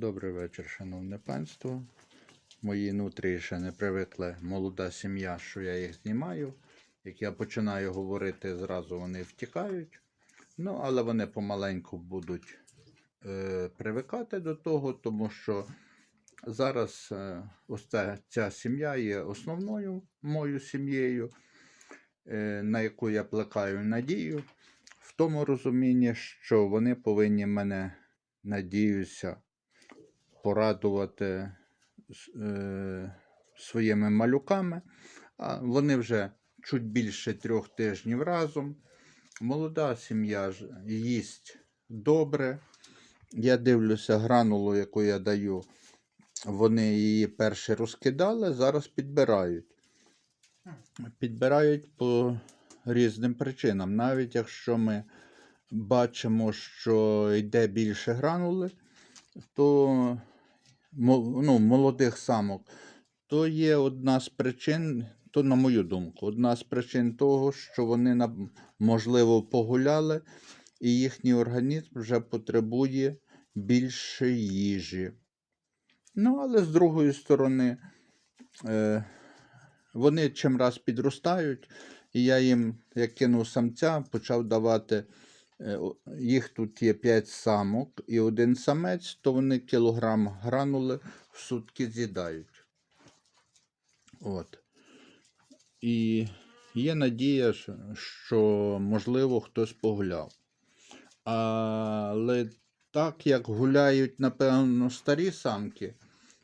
Добрий вечір, шановне панство. Мої нутрії ще не привикли молода сім'я, що я їх знімаю. Як я починаю говорити, зразу вони втікають. Ну, але вони помаленьку будуть е, привикати до того, тому що зараз е, ось ця, ця сім'я є основною моєю сім'єю, е, на яку я плекаю надію, в тому розумінні, що вони повинні мене, надіюся, порадувати е, своїми малюками. Вони вже чуть більше трьох тижнів разом. Молода сім'я їсть добре. Я дивлюся гранулу, яку я даю. Вони її перше розкидали, зараз підбирають. Підбирають по різним причинам. Навіть якщо ми бачимо, що йде більше гранули, то ну, молодих самок, то є одна з причин, то на мою думку, одна з причин того, що вони можливо погуляли, і їхній організм вже потребує більше їжі. Ну, але з другої сторони, е, вони чим раз підростають, і я їм, як кинув самця, почав давати. Е, Їх тут є 5 самок і один самець, то вони кілограм гранули в сутки з'їдають. От. І є надія, що- що, можливо, хтось погуляв. Але так як гуляють, напевно, старі самки,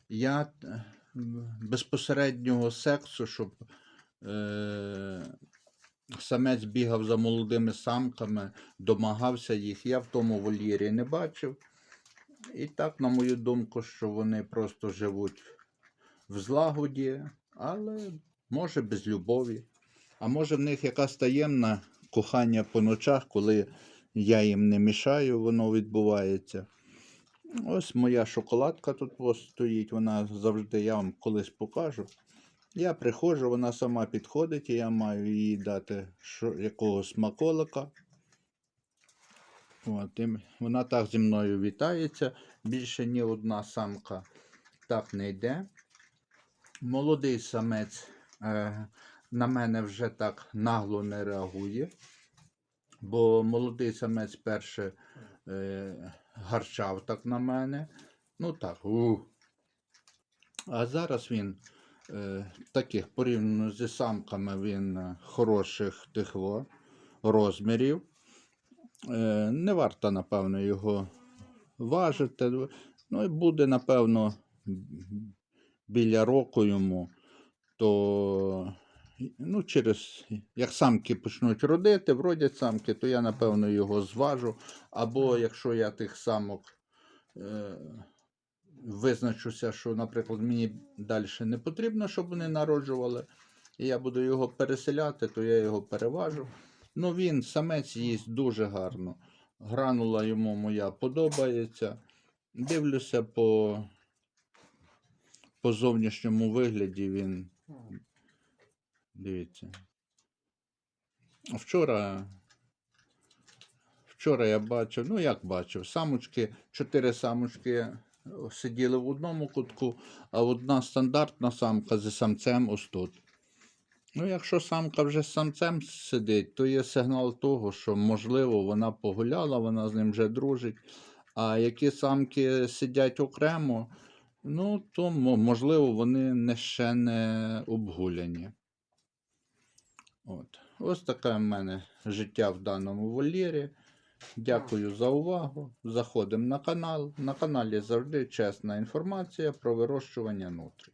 я е, безпосереднього сексу, щоб е, самець бігав за молодими самками, домагався їх, я в тому вольєрі не бачив. І так, на мою думку, що вони просто живуть в злагоді, але може без любові. А може в них якась таємна кохання по ночах, коли я їм не мішаю, воно відбувається. Ось моя шоколадка тут стоїть, вона завжди я вам колись покажу. Я приходжу, вона сама підходить, і я маю їй дати якогось смаколика. От, і вона так зі мною вітається. Більше ні одна самка так не йде. Молодий самець е, на мене вже так нагло не реагує, бо молодий самець перше е, гарчав так на мене. Ну так, у. А зараз він таких порівняно зі самками він е, хороших тих во, розмірів. Е, не варто, напевно, його важити. Ну і буде, напевно, біля року йому, то ну, через, як самки почнуть родити, вродять самки, то я, напевно, його зважу. Або якщо я тих самок е, визначуся, що, наприклад, мені далі не потрібно, щоб вони народжували, і я буду його переселяти, то я його переважу. Ну, він самець їсть дуже гарно. Гранула йому моя подобається. Дивлюся по, по зовнішньому вигляді він. Дивіться. Вчора. Вчора я бачив, ну як бачив, самочки, чотири самочки сиділи в одному кутку, а одна стандартна самка зі самцем ось тут. Ну, якщо самка вже з самцем сидить, то є сигнал того, що, можливо, вона погуляла, вона з ним вже дружить. А які самки сидять окремо, ну, то можливо, вони не ще не обгуляні. От. Ось таке в мене життя в даному вольєрі. Дякую за увагу. Заходимо на канал. На каналі завжди чесна інформація про вирощування нутрій.